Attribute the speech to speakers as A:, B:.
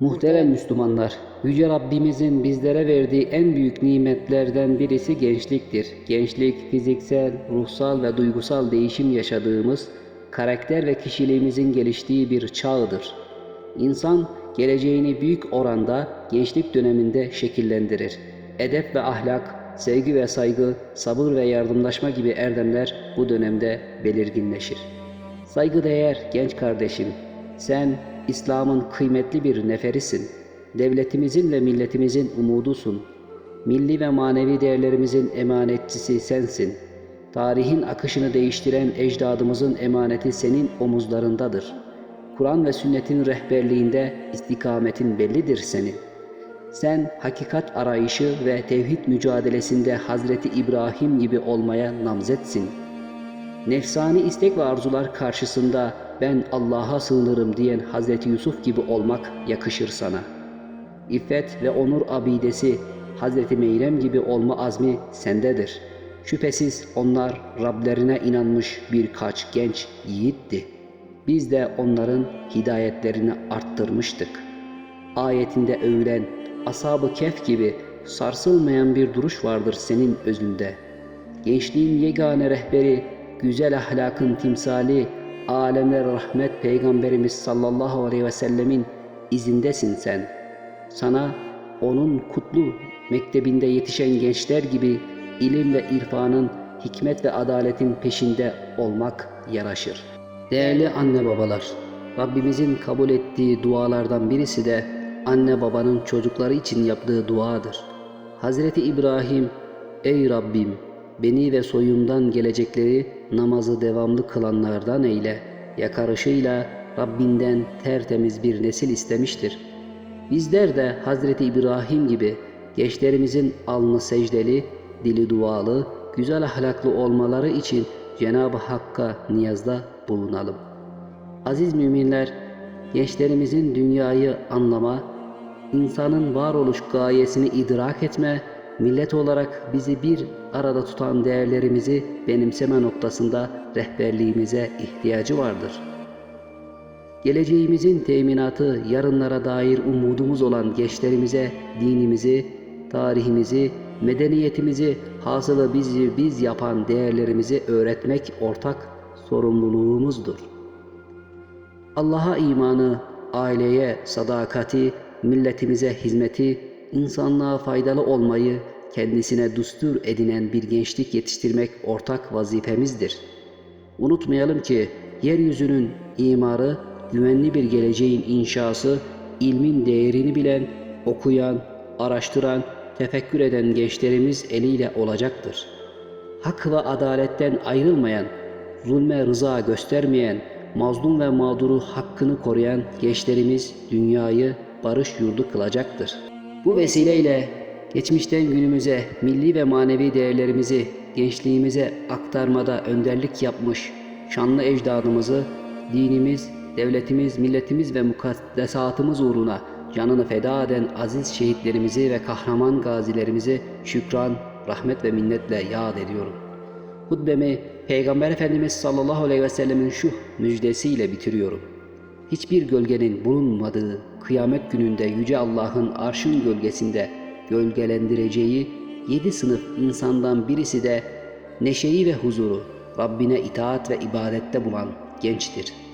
A: Muhterem Müslümanlar, Yüce Rabbimizin bizlere verdiği en büyük nimetlerden birisi gençliktir. Gençlik, fiziksel, ruhsal ve duygusal değişim yaşadığımız, karakter ve kişiliğimizin geliştiği bir çağdır. İnsan, geleceğini büyük oranda gençlik döneminde şekillendirir. Edep ve ahlak, sevgi ve saygı, sabır ve yardımlaşma gibi erdemler bu dönemde belirginleşir. Saygıdeğer genç kardeşim, sen İslam'ın kıymetli bir neferisin. Devletimizin ve milletimizin umudusun. Milli ve manevi değerlerimizin emanetçisi sensin. Tarihin akışını değiştiren ecdadımızın emaneti senin omuzlarındadır. Kur'an ve sünnetin rehberliğinde istikametin bellidir senin. Sen hakikat arayışı ve tevhid mücadelesinde Hazreti İbrahim gibi olmaya namzetsin. Nefsani istek ve arzular karşısında ben Allah'a sığınırım diyen Hazreti Yusuf gibi olmak yakışır sana. İffet ve onur abidesi Hazreti Meyrem gibi olma azmi sendedir. Şüphesiz onlar Rablerine inanmış birkaç genç yiğitti. Biz de onların hidayetlerini arttırmıştık. Ayetinde övülen ashab-ı kef gibi sarsılmayan bir duruş vardır senin özünde. Gençliğin yegane rehberi, güzel ahlakın timsali, alemler rahmet peygamberimiz sallallahu aleyhi ve sellemin izindesin sen. Sana onun kutlu mektebinde yetişen gençler gibi ilim ve irfanın, hikmet ve adaletin peşinde olmak yaraşır. Değerli anne babalar, Rabbimizin kabul ettiği dualardan birisi de anne babanın çocukları için yaptığı duadır. Hazreti İbrahim, Ey Rabbim beni ve soyumdan gelecekleri namazı devamlı kılanlardan eyle. Yakarışıyla Rabbinden tertemiz bir nesil istemiştir. Bizler de Hazreti İbrahim gibi gençlerimizin alnı secdeli, dili dualı, güzel ahlaklı olmaları için Cenab-ı Hakk'a niyazda bulunalım. Aziz müminler, gençlerimizin dünyayı anlama, insanın varoluş gayesini idrak etme, millet olarak bizi bir arada tutan değerlerimizi benimseme noktasında rehberliğimize ihtiyacı vardır. Geleceğimizin teminatı, yarınlara dair umudumuz olan gençlerimize dinimizi, tarihimizi, medeniyetimizi, hasılı bizi biz yapan değerlerimizi öğretmek ortak sorumluluğumuzdur. Allah'a imanı, aileye sadakati, milletimize hizmeti, insanlığa faydalı olmayı kendisine düstur edinen bir gençlik yetiştirmek ortak vazifemizdir. Unutmayalım ki yeryüzünün imarı, güvenli bir geleceğin inşası, ilmin değerini bilen, okuyan, araştıran, tefekkür eden gençlerimiz eliyle olacaktır. Hak ve adaletten ayrılmayan, zulme rıza göstermeyen, mazlum ve mağduru hakkını koruyan gençlerimiz dünyayı barış yurdu kılacaktır. Bu vesileyle geçmişten günümüze milli ve manevi değerlerimizi gençliğimize aktarmada önderlik yapmış şanlı ecdadımızı dinimiz, devletimiz, milletimiz ve mukaddesatımız uğruna canını feda eden aziz şehitlerimizi ve kahraman gazilerimizi şükran, rahmet ve minnetle yad ediyorum. Hutbemi Peygamber Efendimiz sallallahu aleyhi ve sellemin şu müjdesiyle bitiriyorum. Hiçbir gölgenin bulunmadığı kıyamet gününde Yüce Allah'ın arşın gölgesinde gölgelendireceği yedi sınıf insandan birisi de neşeyi ve huzuru Rabbine itaat ve ibadette bulan gençtir.''